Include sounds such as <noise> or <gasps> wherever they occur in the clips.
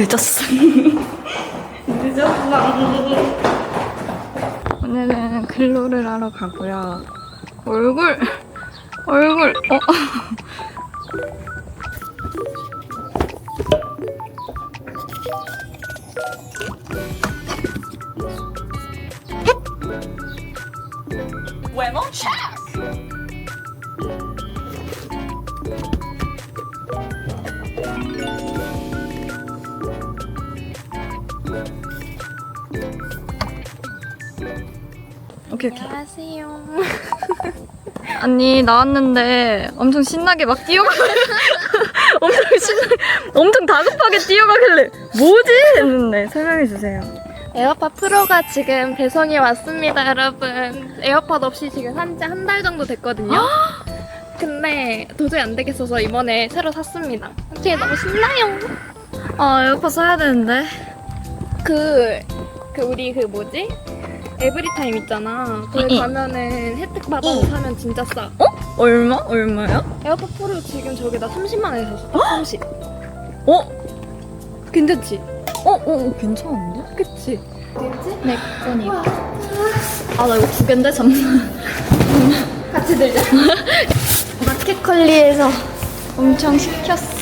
늦었어. <laughs> 늦었어. 오늘은 근로를 하러 가고요. 얼굴, 얼굴, 어. 외모 체 오케이, 오케이. 안녕하세요. 아니, 나왔는데 엄청 신나게 막 뛰어가. <laughs> 엄청 신나, 엄청 다급하게 뛰어가길래 뭐지? 했는데 설명해 주세요. 에어팟 프로가 지금 배송이 왔습니다, 여러분. 에어팟 없이 지금 산지 한 달 정도 됐거든요. <gasps> 근데 도저히 안 되겠어서 이번에 새로 샀습니다. 되게 너무 신나요. 아, 에어팟 사야 되는데. 그, 그 우리 그 뭐지? 에브리타임 있잖아. 거기 응. 가면은 혜택 받아서 사면 진짜 싸. 얼마? 얼마야? 에어팟 프로 지금 저기다 30만 원에 샀어. 딱 30. 어? 괜찮지? 어, 어, 어, 괜찮은데? 그치? 괜찮지? 네, 그러니. 아, 나 이거 두 개인데? 잠깐. <laughs> 같이 들자. <laughs> 마켓컬리에서 엄청 시켰어.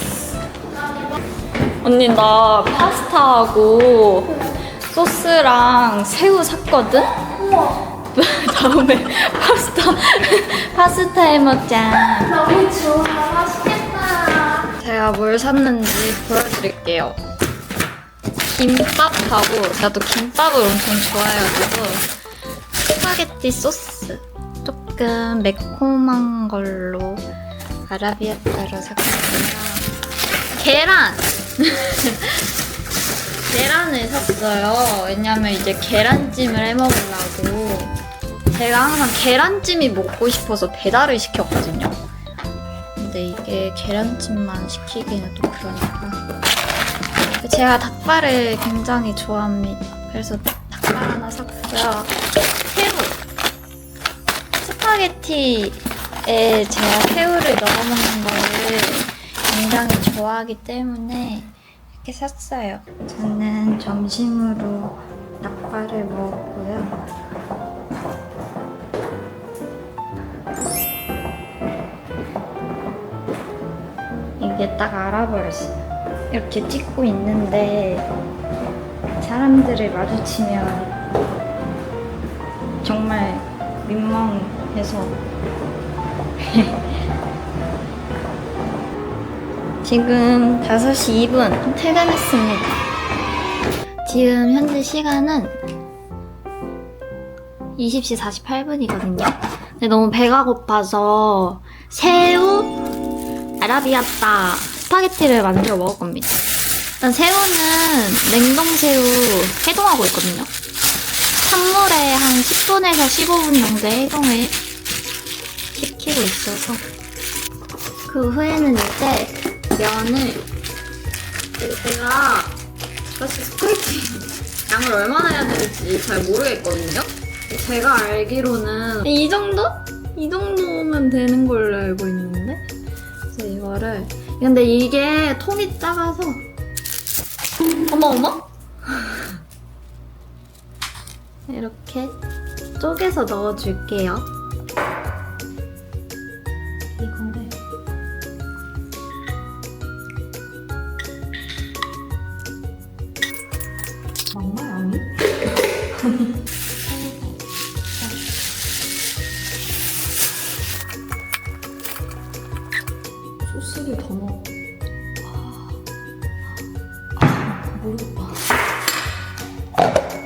언니, 나 파스타하고 소스랑 새우 샀거든? <laughs> 다음에 파스타, <laughs> 파스타 해 먹자. 너무 좋아. 맛있겠다. 제가 뭘 샀는지 보여드릴게요. 김밥하고 나도 김밥을 엄청 좋아해가지고 스파게티 소스 조금 매콤한 걸로 아라비아타로 샀거든요. 계란! <laughs> 계란을 샀어요. 왜냐면 이제 계란찜을 해 먹으려고 제가 항상 계란찜이 먹고 싶어서 배달을 시켰거든요. 근데 이게 계란찜만 시키기는 또 그러니까. 제가 닭발을 굉장히 좋아합니다. 그래서 닭발 하나 샀고요. 새우. 스파게티에 제가 새우를 넣어 먹는 거를 굉장히 좋아하기 때문에 이렇게 샀어요. 저는 점심으로 닭발을 먹었고요. 이게 딱 알아버렸어요. 이렇게 찍고 있는데 사람들을 마주치면 정말 민망해서 <laughs> 지금 5시 2분 퇴근했습니다. 지금 현재 시간은 20시 48분이거든요. 근데 너무 배가 고파서 새우, 아라비아따, 스파게티를 만들어 먹을 겁니다. 일단 새우는 냉동새우 해동하고 있거든요. 찬물에 한 10분에서 15분 정도 해동을 시키고 있어서 그 후에는 이제 면을 제가 사실 스파게티 양을 얼마나 해야 될지 잘 모르겠거든요. 제가 알기로는 이 정도? 이 정도면 되는 걸로 알고 있는데 그래서 이거를 근데 이게 통이 작아서 어머 어머 <laughs> 이렇게 쪼개서 넣어줄게요. 소스를 더 넣어. 아, 모르겠다.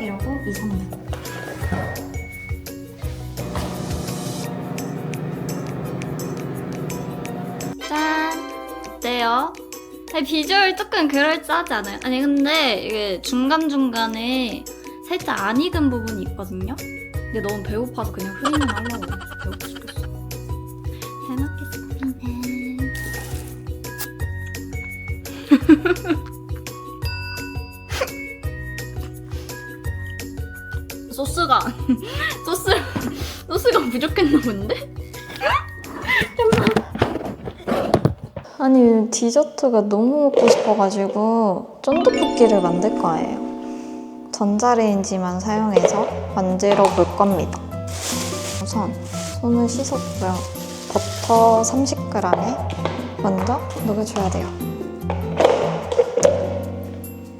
이러고 2, 3분. 짠! 어때요? 아니, 비주얼 조금 그럴싸하지 않아요? 아니 근데 이게 중간중간에 살짝 안 익은 부분이 있거든요? 근데 너무 배고파서 그냥 흐리는 하려고 배고파 죽겠어. 잘 먹겠습니다. <laughs> 소스가 <laughs> 소스 소스가 부족했나 본데? 아니 디저트가 너무 먹고 싶어가지고 쫀득쿠키를 만들 거예요. 전자레인지만 사용해서 만들어 볼 겁니다. 우선 손을 씻었고요. 버터 30g에 먼저 녹여줘야 돼요.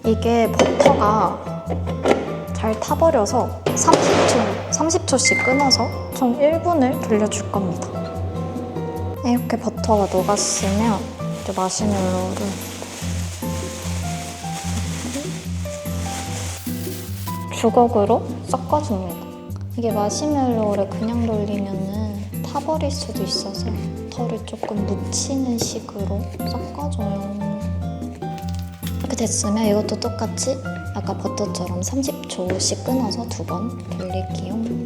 이게 버터가 잘 타버려서 30초, 30초씩 끊어서 총 1분을 돌려줄 겁니다. 이렇게 버터가 녹았으면 이제 마시멜로를 주걱으로 섞어줍니다. 이게 마시멜로를 그냥 돌리면은 타버릴 수도 있어서 털을 조금 묻히는 식으로 섞어줘요. 됐으면 이것도 똑같이 아까 버터처럼 30초씩 끊어서 두 번 돌릴게요.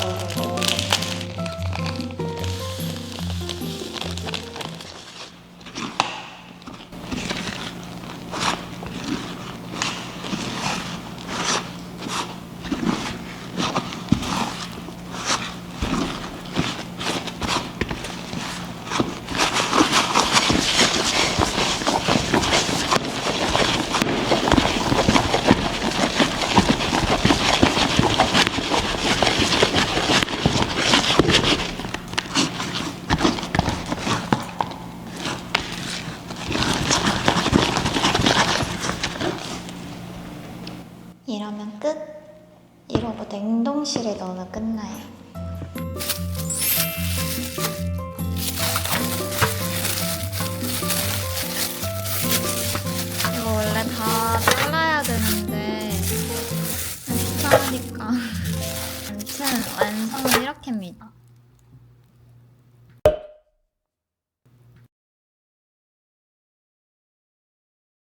走走走。 이러면 끝. 이러고 냉동실에 넣으면 끝나요.